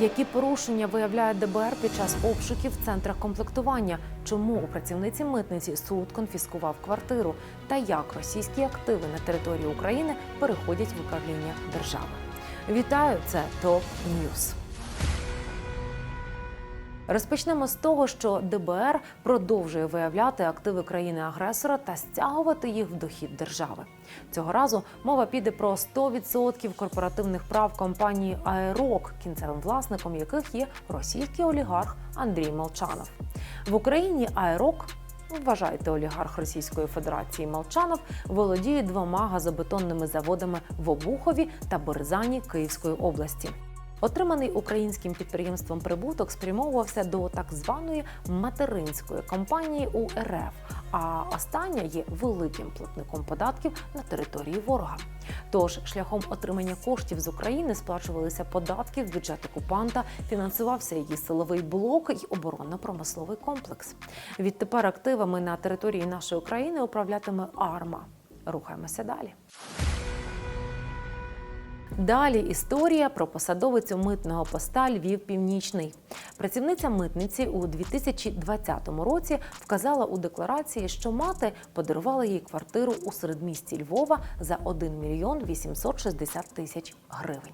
Які порушення виявляє ДБР під час обшуків в центрах комплектування? Чому у працівниці митниці суд конфіскував квартиру? Та як російські активи на території України переходять в управління держави? Вітаю! Це ТОП Ньюз. Розпочнемо з того, що ДБР продовжує виявляти активи країни-агресора та стягувати їх в дохід держави. Цього разу мова піде про 100% корпоративних прав компанії Аерок, кінцевим власником яких є російський олігарх Андрій Молчанов. В Україні Аерок. Вважайте, олігарх Російської Федерації Молчанов володіє двома газобетонними заводами в Обухові та Березані Київської області. Отриманий українським підприємством прибуток спрямовувався до так званої материнської компанії у РФ, а остання є великим платником податків на території ворога. Тож шляхом отримання коштів з України сплачувалися податки в бюджет окупанта, фінансувався її силовий блок і оборонно-промисловий комплекс. Відтепер активами на території нашої країни управлятиме АРМА. Рухаємося далі. Далі історія про посадовицю митного поста Львів Північний. Працівниця митниці у 2020 році вказала у декларації, що мати подарувала їй квартиру у середмісті Львова за 1 мільйон 860 тисяч гривень.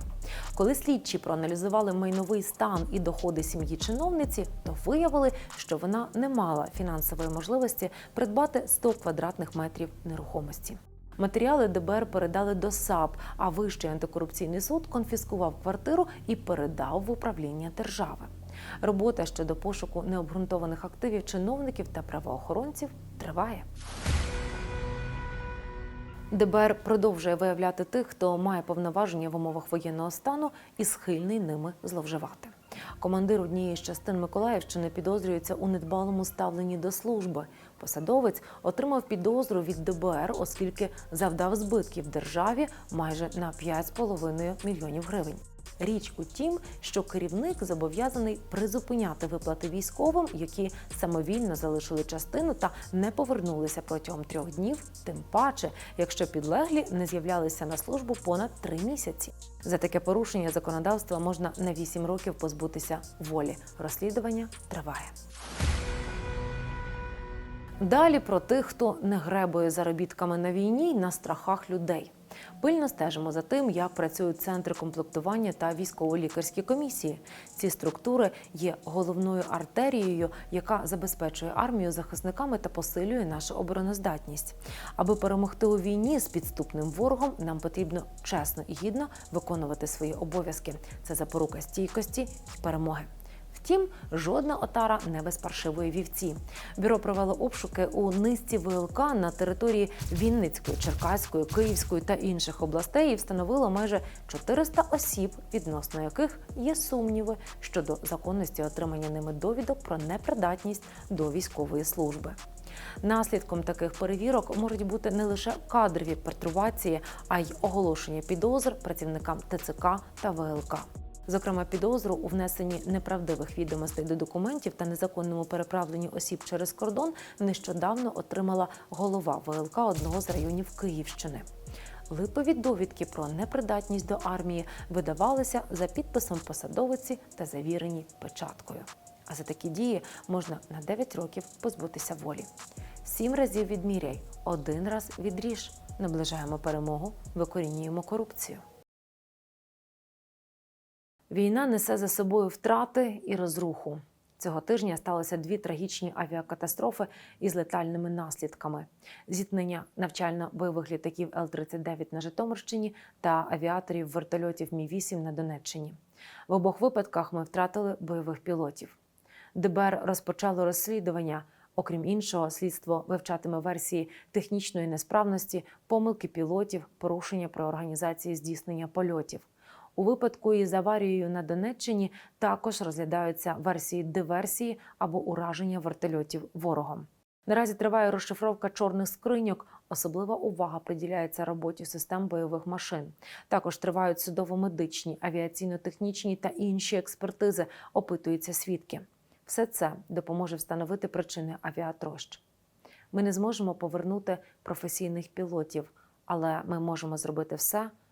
Коли слідчі проаналізували майновий стан і доходи сім'ї чиновниці, то виявили, що вона не мала фінансової можливості придбати 100 квадратних метрів нерухомості. Матеріали ДБР передали до САП, а Вищий антикорупційний суд конфіскував квартиру і передав в управління держави. Робота щодо пошуку необґрунтованих активів чиновників та правоохоронців триває. ДБР продовжує виявляти тих, хто має повноваження в умовах воєнного стану і схильний ними зловживати. Командир однієї з частин Миколаївщини підозрюється у недбалому ставленні до служби. Посадовець отримав підозру від ДБР, оскільки завдав збитків державі майже на 5,5 мільйонів гривень. Річ у тім, що керівник зобов'язаний призупиняти виплати військовим, які самовільно залишили частину та не повернулися протягом трьох днів, тим паче, якщо підлеглі не з'являлися на службу понад три місяці. За таке порушення законодавства можна на 8 років позбутися волі. Розслідування триває. Далі про тих, хто не гребує заробітками на війні й на страхах людей. Пильно стежимо за тим, як працюють центри комплектування та військово-лікарські комісії. Ці структури є головною артерією, яка забезпечує армію захисниками та посилює нашу обороноздатність. Аби перемогти у війні з підступним ворогом, нам потрібно чесно і гідно виконувати свої обов'язки. Це запорука стійкості і перемоги. Втім, жодна отара не без паршивої вівці. Бюро провело обшуки у низці ВЛК на території Вінницької, Черкаської, Київської та інших областей і встановило майже 400 осіб, відносно яких є сумніви щодо законності отримання ними довідок про непридатність до військової служби. Наслідком таких перевірок можуть бути не лише кадрові пертурбації, а й оголошення підозр працівникам ТЦК та ВЛК. Зокрема, підозру у внесенні неправдивих відомостей до документів та незаконному переправленні осіб через кордон нещодавно отримала голова ВЛК одного з районів Київщини. Липові довідки про непридатність до армії видавалися за підписом посадовиці та завірені печаткою. А за такі дії можна на 9 років позбутися волі. Сім разів відміряй, один раз відріж. Наближаємо перемогу, викорінюємо корупцію. Війна несе за собою втрати і розруху. Цього тижня сталося дві трагічні авіакатастрофи із летальними наслідками: зіткнення навчально-бойових літаків Л-39 на Житомирщині та авіаторів вертольотів Мі-8 на Донеччині. В обох випадках ми втратили бойових пілотів. ДБР розпочало розслідування. Окрім іншого, слідство вивчатиме версії технічної несправності, помилки пілотів, порушення при організації здійснення польотів. У випадку із аварією на Донеччині також розглядаються версії диверсії або ураження вертольотів ворогом. Наразі триває розшифровка чорних скриньок. Особлива увага приділяється роботі систем бойових машин. Також тривають судово-медичні, авіаційно-технічні та інші експертизи. Опитуються свідки. Все це допоможе встановити причини авіатрощ. Ми не зможемо повернути професійних пілотів, але ми можемо зробити все,